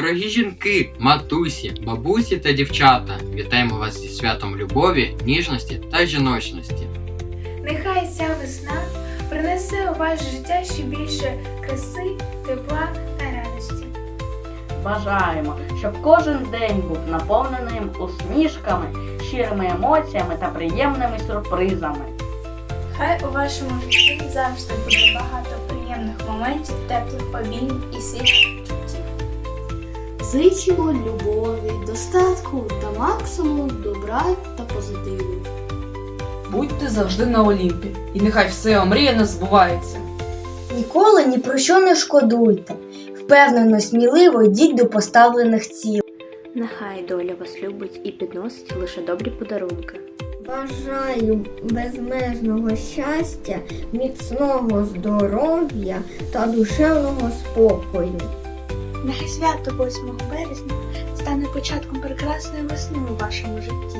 Дорогі жінки, матусі, бабусі та дівчата, вітаємо вас зі святом любові, ніжності та жіночності. Нехай ця весна принесе у ваше життя ще більше краси, тепла та радості. Бажаємо, щоб кожен день був наповненим усмішками, щирими емоціями та приємними сюрпризами. Хай у вашому житті завжди буде багато приємних моментів, теплих обіймів і світлих. Зичимо любові, достатку та максимум добра та позитиву. Будьте завжди на Олімпі, і нехай все омріяно збувається. Ніколи ні про що не шкодуйте. Впевнено, сміливо йдіть до поставлених цілей. Нехай доля вас любить і підносить лише добрі подарунки. Бажаю безмежного щастя, міцного здоров'я та душевного спокою. Нехай свято 8 березня стане початком прекрасної весни у вашому житті.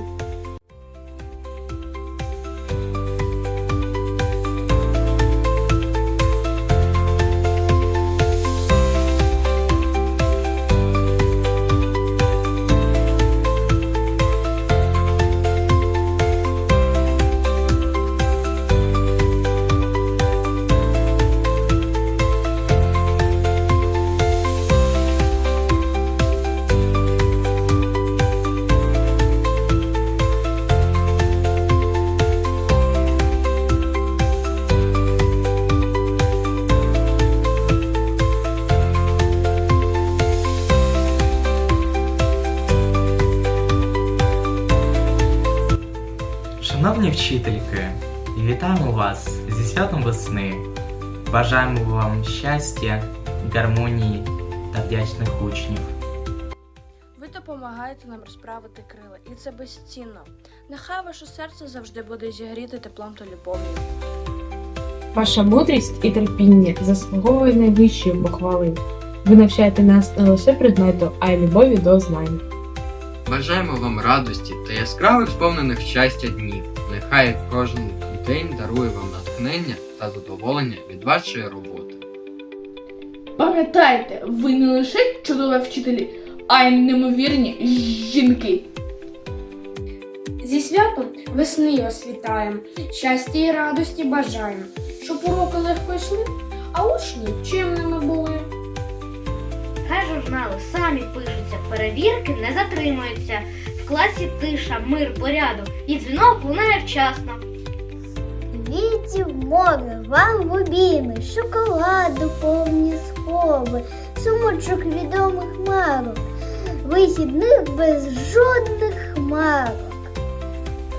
Шановні вчительки, вітаємо вас зі святом весни. Бажаємо вам щастя, гармонії та вдячних учнів. Ви допомагаєте нам розправити крила, і це безцінно. Нехай ваше серце завжди буде зігріти теплом та любов'ю. Ваша мудрість і терпіння заслуговує найвищої похвали. Ви навчаєте нас не лише предмету, а й любові до знань. Бажаємо вам радості та яскравих сповнених щастя днів. Нехай кожен день дарує вам натхнення та задоволення від вашої роботи. Пам'ятайте, ви не лише чудові вчителі, а й неймовірні жінки. Зі святом весни вас вітаємо, щастя і радості бажаємо, щоб уроки легко йшли, а учні чимними були. Хай журнали самі пишуться, перевірки не затримуються. В класі тиша, мир, порядок і дзвінок лунає вчасно. Квітів море вам в обійми, шоколаду повні схови, сумочок відомих марок, вихідних без жодних хмарок.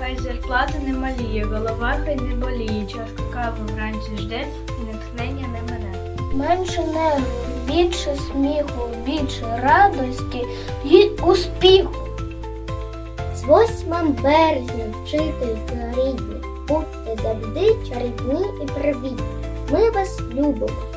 Хай зарплата не маліє, голова хай не боліє, чашка кави вранці жде і натхнення не мене. Менше нервів, більше сміху, більше радості і успіху. З 8 березня, вчительки рідні, будьте завжди чарівні і привітні. Ми вас любимо.